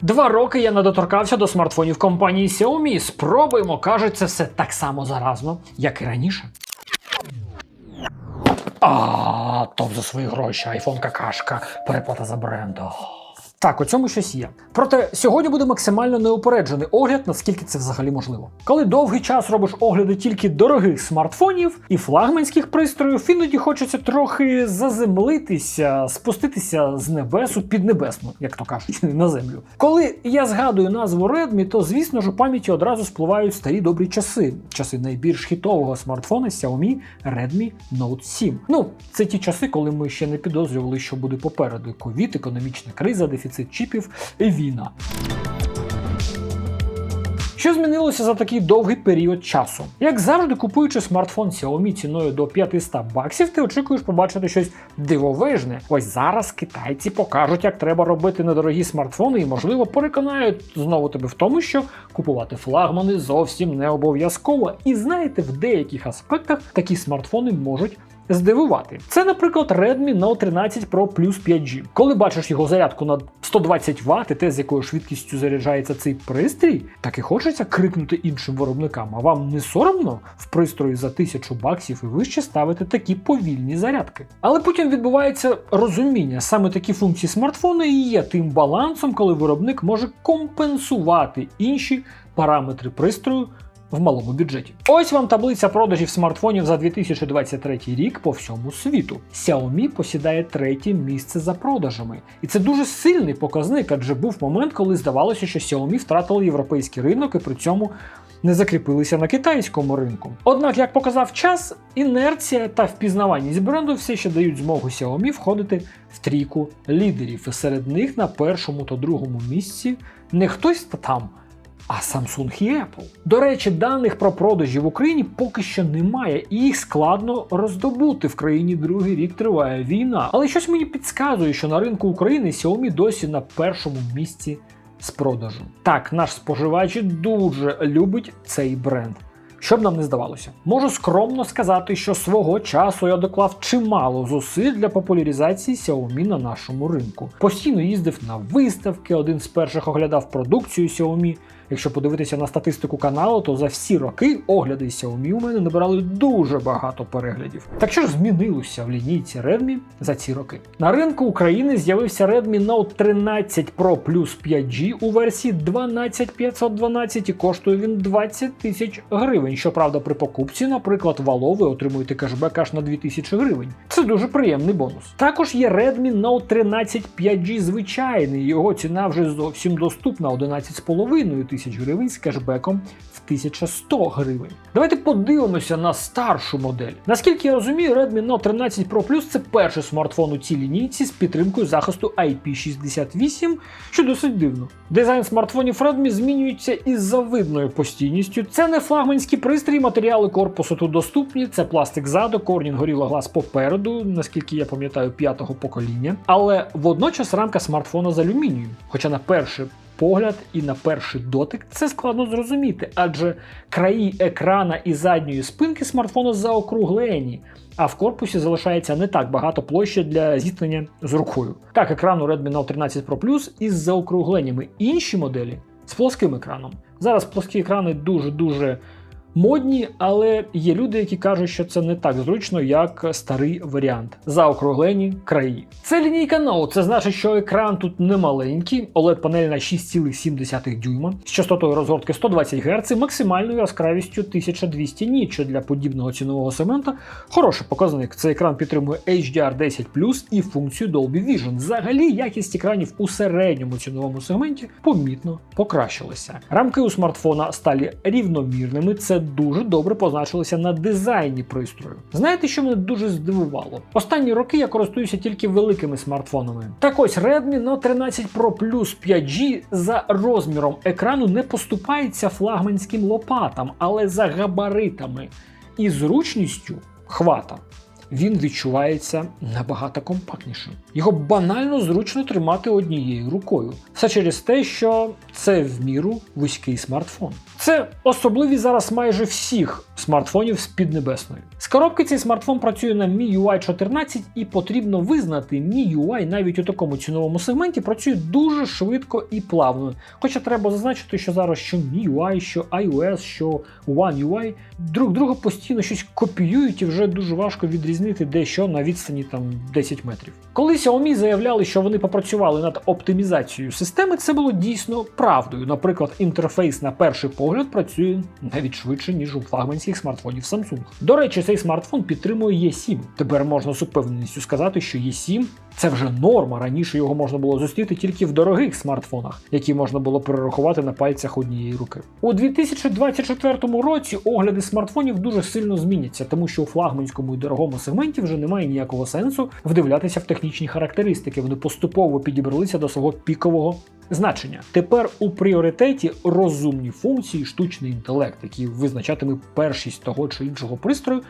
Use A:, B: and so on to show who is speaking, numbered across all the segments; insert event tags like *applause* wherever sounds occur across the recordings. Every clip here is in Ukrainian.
A: Два роки я не доторкався до смартфонів компанії Xiaomi. Спробуємо, кажуть, це все так само заразно, як і раніше. А, топ за свої гроші, айфон какашка, переплата за бренду. Так, у цьому щось є. Проте сьогодні буде максимально неупереджений огляд, наскільки це взагалі можливо. Коли довгий час робиш огляди тільки дорогих смартфонів і флагманських пристроїв, іноді хочеться трохи заземлитися, спуститися з небесу під небесну, як то кажуть, *laughs* на землю. Коли я згадую назву Redmi, то звісно ж у пам'яті одразу спливають старі добрі часи. Часи найбільш хітового смартфона Xiaomi Redmi Note 7. Ну, це ті часи, коли ми ще не підозрювали, що буде попереду: ковід, економічна криза, дефіцит чіпів і війна. Що змінилося за такий довгий період часу? Як завжди, купуючи смартфон Xiaomi ціною до 500 баксів, ти очікуєш побачити щось дивовижне. Ось зараз китайці покажуть, як треба робити недорогі смартфони, і, можливо, переконають знову тебе в тому, що купувати флагмани зовсім не обов'язково. І знаєте, в деяких аспектах такі смартфони можуть здивувати. Це, наприклад, Redmi Note 13 Pro Plus 5G. Коли бачиш його зарядку на 120 Вт і те, з якою швидкістю заряджається цей пристрій, так і хочеться крикнути іншим виробникам. А вам не соромно в пристрої за 1000 баксів і вище ставити такі повільні зарядки. Але потім відбувається розуміння, саме такі функції смартфону і є тим балансом, коли виробник може компенсувати інші параметри пристрою в малому бюджеті. Ось вам таблиця продажів смартфонів за 2023 рік по всьому світу. Xiaomi посідає третє місце за продажами. І це дуже сильний показник, адже був момент, коли здавалося, що Xiaomi втратили європейський ринок і при цьому не закріпилися на китайському ринку. Однак, як показав час, інерція та впізнаваність бренду все ще дають змогу Xiaomi входити в трійку лідерів. І серед них на першому та другому місці не хтось там а Samsung і Apple. До речі, даних про продажі в Україні поки що немає, і їх складно роздобути. В країні другий рік триває війна. Але щось мені підказує, що на ринку України Xiaomi досі на першому місці з продажу. Так, наш споживач дуже любить цей бренд. Щоб нам не здавалося, можу скромно сказати, що свого часу я доклав чимало зусиль для популяризації Xiaomi на нашому ринку. Постійно їздив на виставки, один з перших оглядав продукцію Xiaomi. Якщо подивитися на статистику каналу, то за всі роки огляди Xiaomi у мене набирали дуже багато переглядів. Так що ж змінилося в лінійці Redmi за ці роки? На ринку України з'явився Redmi Note 13 Pro Plus 5G у версії 12512 і коштує він 20 тисяч гривень. Щоправда, при покупці, наприклад, Вало ви отримуєте кешбек аж на 2000 гривень. Це дуже приємний бонус. Також є Redmi Note 13 5G звичайний. Його ціна вже зовсім доступна 11,5 тисяч гривень з кешбеком в 1100 гривень. Давайте подивимося на старшу модель. Наскільки я розумію, Redmi Note 13 Pro Plus це перший смартфон у цій лінійці з підтримкою захисту IP68, що досить дивно. Дизайн смартфонів Redmi змінюється із завидною постійністю. Це не флагманський пристрій, матеріали корпусу тут доступні, це пластик ззаду, Corning Gorilla Glass попереду, наскільки я пам'ятаю, п'ятого покоління. Але водночас рамка смартфона з алюмінію. Хоча на перший погляд і на перший дотик це складно зрозуміти, адже краї екрана і задньої спинки смартфону заокруглені. А в корпусі залишається не так багато площі для зіткнення з рукою. Так, екран у Redmi Note 13 Pro Plus із заокругленнями. Інші моделі з плоским екраном. Зараз плоскі екрани дуже-дуже модні, але є люди, які кажуть, що це не так зручно, як старий варіант. Заокруглені краї. Це лінійка Note, це значить, що екран тут не маленький, OLED-панель на 6,7 дюйма з частотою розгортки 120 Гц, максимальною яскравістю 1200 ніч, що для подібного цінового сегмента хороший показник. Цей екран підтримує HDR10 і функцію Dolby Vision. Взагалі, якість екранів у середньому ціновому сегменті помітно покращилася. Рамки у смартфона стали рівномірними. Це дуже добре позначилося на дизайні пристрою. Знаєте, що мене дуже здивувало? Останні роки я користуюся тільки великими смартфонами. Так ось Redmi Note 13 Pro Plus 5G за розміром екрану не поступається флагманським лопатам, але за габаритами і зручністю хвата. Він відчувається набагато компактнішим. Його банально зручно тримати однією рукою. Все через те, що це в міру вузький смартфон. Це особливість зараз майже всіх смартфонів з Піднебесної. З коробки цей смартфон працює на MIUI 14 і потрібно визнати, MIUI навіть у такому ціновому сегменті працює дуже швидко і плавно. Хоча треба зазначити, що зараз що MIUI, що iOS, що One UI друг друга постійно щось копіюють і вже дуже важко відрізнити дещо на відстані там 10 метрів. Коли Xiaomi заявляли, що вони попрацювали над оптимізацією системи, це було дійсно правдою. Наприклад, інтерфейс на перший погляд працює навіть швидше, ніж у флагманських смартфонів Samsung. До речі, цей смартфон підтримує E7. Тепер можна з упевненістю сказати, що E7 це вже норма. Раніше його можна було зустріти тільки в дорогих смартфонах, які можна було перерахувати на пальцях однієї руки. У 2024 році огляди смартфонів дуже сильно зміняться, тому що у флагманському і дорогому сегменті вже немає ніякого сенсу вдивлятися в технічні характеристики. Вони поступово підібралися до свого пікового значення. Тепер у пріоритеті розумні функції, штучний інтелект, який визначатиме першість того чи іншого пристрою,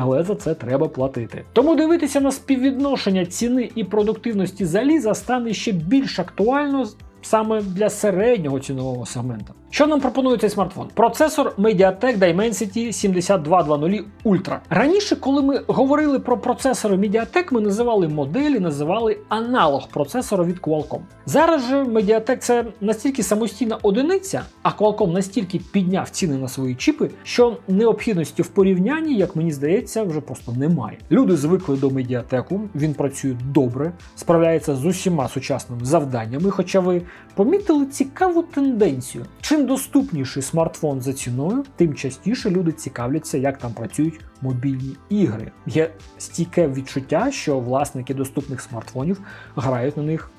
A: але за це треба платити. Тому дивитися на співвідношення ціни і продуктивності заліза стане ще більш актуально саме для середнього цінового сегмента. Що нам пропонує цей смартфон? Процесор MediaTek Dimensity 7220 Ultra. Раніше, коли ми говорили про процесори MediaTek, ми називали моделі, називали аналог процесора від Qualcomm. Зараз же MediaTek це настільки самостійна одиниця, а Qualcomm настільки підняв ціни на свої чіпи, що необхідності в порівнянні, як мені здається, вже просто немає. Люди звикли до медіатеку, він працює добре, справляється з усіма сучасними завданнями. Хоча ви помітили цікаву тенденцію. Чим доступніший смартфон за ціною, тим частіше люди цікавляться, як там працюють мобільні ігри. Є стійке відчуття, що власники доступних смартфонів грають на них.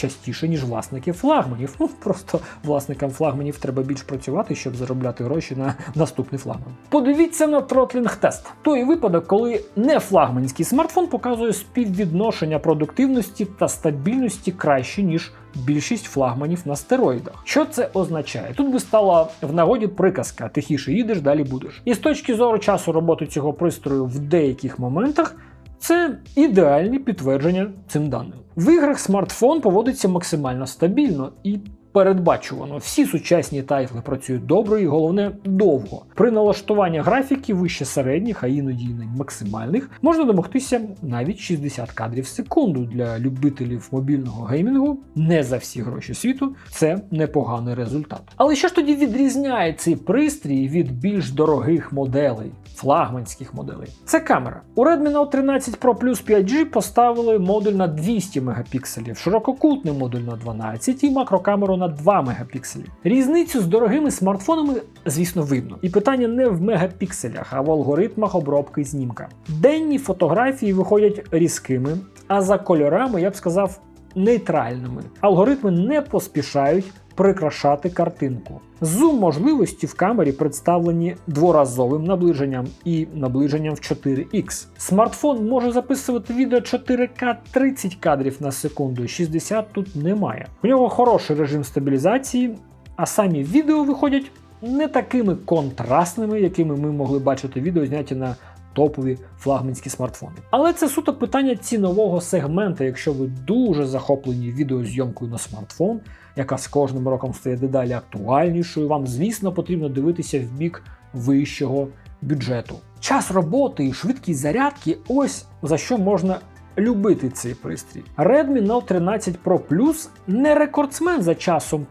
A: Частіше, ніж власники флагманів. Ну просто власникам флагманів треба більш працювати, щоб заробляти гроші на наступний флагман. Подивіться на тротлінг тест. Той випадок, коли не флагманський смартфон показує співвідношення продуктивності та стабільності краще, ніж більшість флагманів на стероїдах. Що це означає? Тут би стала в нагоді приказка: тихіше їдеш, далі будеш. І з точки зору часу роботи цього пристрою в деяких моментах. Це ідеальне підтвердження цим даним. В іграх смартфон поводиться максимально стабільно і передбачувано. Всі сучасні тайтли працюють добре і головне довго. При налаштуванні графіки вище середніх, а іноді й максимальних, можна домогтися навіть 60 кадрів в секунду для любителів мобільного геймінгу. Не за всі гроші світу. Це непоганий результат. Але що ж тоді відрізняє цей пристрій від більш дорогих моделей? Флагманських моделей. Це камера. У Redmi Note 13 Pro Plus 5G поставили модуль на 200 мегапікселів, ширококутний модуль на 12 і макрокамеру на 2 мегапікселі. Різницю з дорогими смартфонами, звісно, видно. І питання не в мегапікселях, а в алгоритмах обробки знімка. Денні фотографії виходять різкими, а за кольорами, я б сказав, нейтральними. Алгоритми не поспішають прикрашати картинку. Зум можливості в камері представлені дворазовим наближенням і наближенням в 4х. Смартфон може записувати відео 4К 30 кадрів на секунду, 60 тут немає. У нього хороший режим стабілізації, а самі відео виходять не такими контрастними, якими ми могли бачити відео, зняті на топові флагманські смартфони. Але це суто питання цінового сегмента, якщо ви дуже захоплені відеозйомкою на смартфон, яка з кожним роком стає дедалі актуальнішою, вам, звісно, потрібно дивитися в бік вищого бюджету. Час роботи і швидкість зарядки ось за що можна любити цей пристрій. Redmi Note 13 Pro Plus не рекордсмен за часом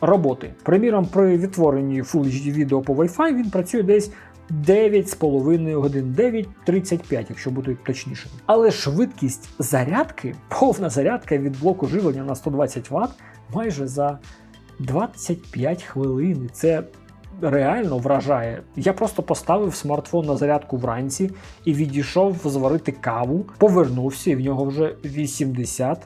A: роботи. Приміром, при відтворенні Full HD відео по Wi-Fi він працює десь 9,5 годин, 9.35, якщо бути точнішим. Але швидкість зарядки, повна зарядка від блоку живлення на 120 Вт майже за 25 хвилин. Це реально вражає. Я просто поставив смартфон на зарядку вранці і відійшов зварити каву, повернувся, і в нього вже 80%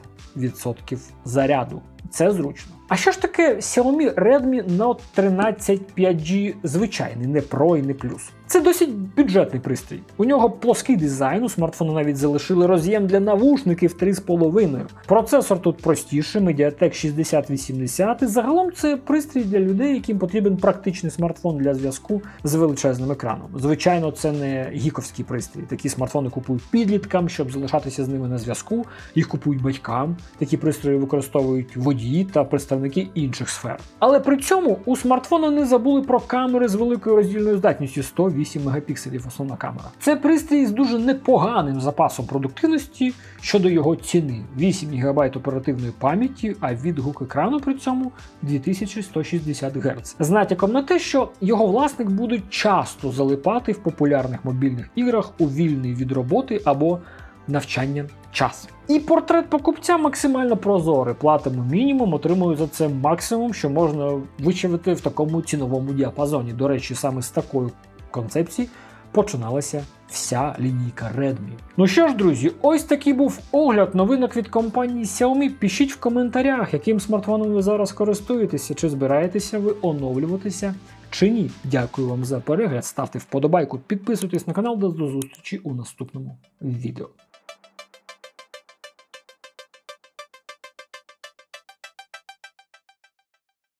A: заряду. Це зручно. А що ж таке Xiaomi Redmi Note 13 5G звичайний, не Pro і не Plus? Це досить бюджетний пристрій. У нього плоский дизайн, у смартфону навіть залишили роз'єм для навушників 3,5. Процесор тут простіший, Mediatek 6080. І загалом це пристрій для людей, яким потрібен практичний смартфон для зв'язку з величезним екраном. Звичайно, це не гіковський пристрій. Такі смартфони купують підліткам, щоб залишатися з ними на зв'язку. Їх купують батькам. Такі пристрої використовують водії та представники інших сфер. Але при цьому у смартфона не забули про камери з великою роздільною здатністю 108 8 мегапікселів основна камера. Це пристрій з дуже непоганим запасом продуктивності щодо його ціни: 8 ГБ оперативної пам'яті, а відгук екрану при цьому 2160 Гц. З натяком на те, що його власник буде часто залипати в популярних мобільних іграх у вільний від роботи або навчання час. І портрет покупця максимально прозорий. Платимо мінімум, отримую за це максимум, що можна вичавити в такому ціновому діапазоні. До речі, саме з такої концепції починалася вся лінійка Redmi. Ну що ж, друзі, ось такий був огляд новинок від компанії Xiaomi. Пишіть в коментарях, яким смартфоном ви зараз користуєтеся, чи збираєтеся ви оновлюватися. Чи ні, дякую вам за перегляд. Ставте вподобайку, підписуйтесь на канал. До зустрічі у наступному відео.